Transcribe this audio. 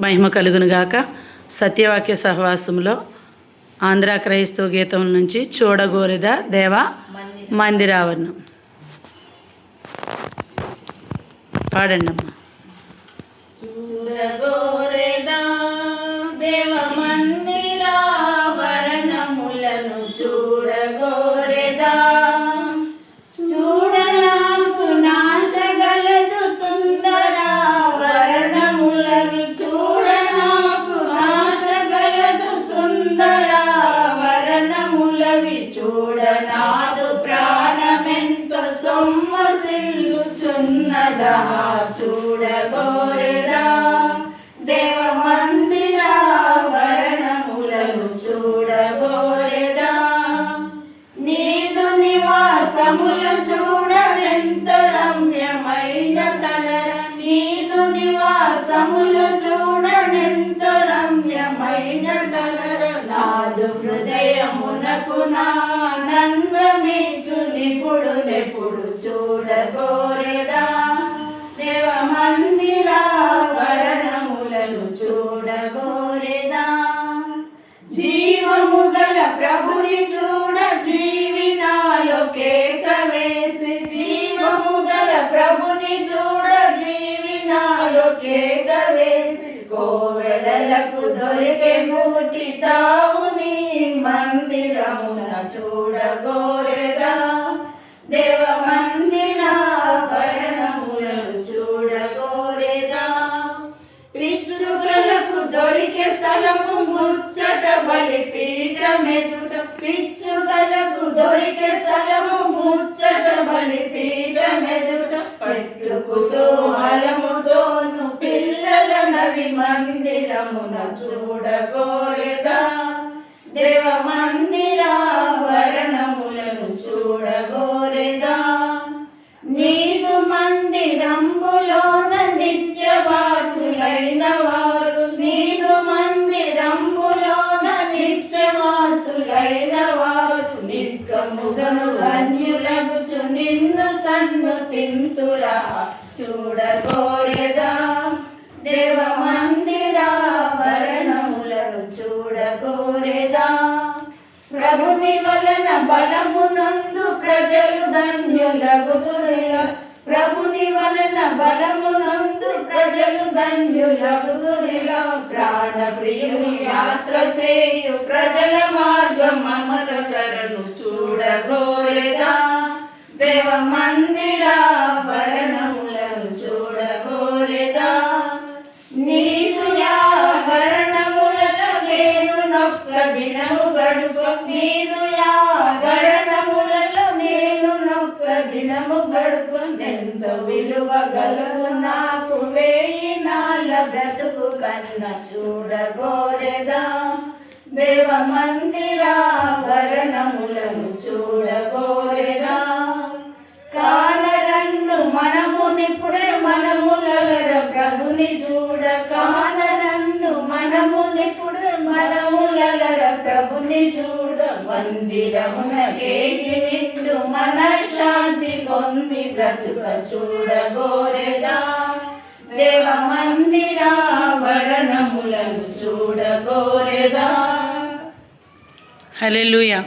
మహిమ కలుగునుగాక సత్యవాక్య సహవాసంలో ఆంధ్ర క్రైస్తవ గీతం నుంచి చూడగోరిద దేవ మందిరావరణం. పాడండి అమ్మా చూడగోరేదా దేవ మందిరావరణములను చూడగోరేదా చూడనాదు ప్రాణమెంతో సొమ్మసిల్లుచున్నదా చూడగోరెదా? దేవ మందిరావరణములను చూడగోరెదా? నీదు నివాసములు చూడనెంత రమ్యమైన కలర నీదు నివాసములు హృదయమునకు నానందమీచు నిపుడు నెప్పుడు చూడగోరెదా. దేవ మందిరావరణములను చూడగోరెదా. జీవము గల ప్రభుని చూడ జీవినాలో కేక వేసి జీవము గల ప్రభుని చూడ జీవినాలో కేక వేసి కోవెలలకు దొరికే మూటి బలి పీఠమెదుట పిచ్చుకలకు దొరికే స్థలము ముచ్చట బలి పీఠమెదుట పెట్టుకుతో హలముతోను పిల్లల నవి మందిరమున చూడగోరెదా. దేవ మందిరావరణములను చూడగోరెదా. నీదు మందిరంబులోన నిత్యవాసులైన వారు నీదు మందిరంబు నిత్యవాసులైన వారు నిత్యముగను ధన్యులగుచు నిన్ను సన్ను తింతురా చూడగోరెదా దేవ మందిరాభరణములను చూడగోరెదా. ప్రభుని వలన బలమునందు ప్రజలు ధన్యులగుదురిలా ప్రభుని వలన బలమునందు ప్రజలు ధన్యులగుదురిలా. ప్రాణ ప్రియుని యాత్ర సేయు ప్రజల మార్గం అమరతరను చూడగోరెదా. దేవ మందిరాభరణములను చూడగోరెదా. నీదు యాభరణములను నేను నొక్క దినము గడుపు. నీదు నొక్క దినము గడుపు ఎంత విలువ గలదు నాకు? వేయి నాళ్ళ బ్రతుకు కన్న చూడగోరెదా. దేవ మందిరాభరణములను చూడగోరెదా. కానరన్ను మనము నిప్పుడే మనమునిప్పుడే మనములగర ప్రభుని చూడ. కానరన్ను మనము నిప్పుడే మనమునిప్పుడే మనములగర ప్రభుని చూడ. మందిరమున కేగి పొంది బ్రతుక చూడగోరెదా దేవ మందిరాభరణములను చూడగోరెదా హల్లెలూయా.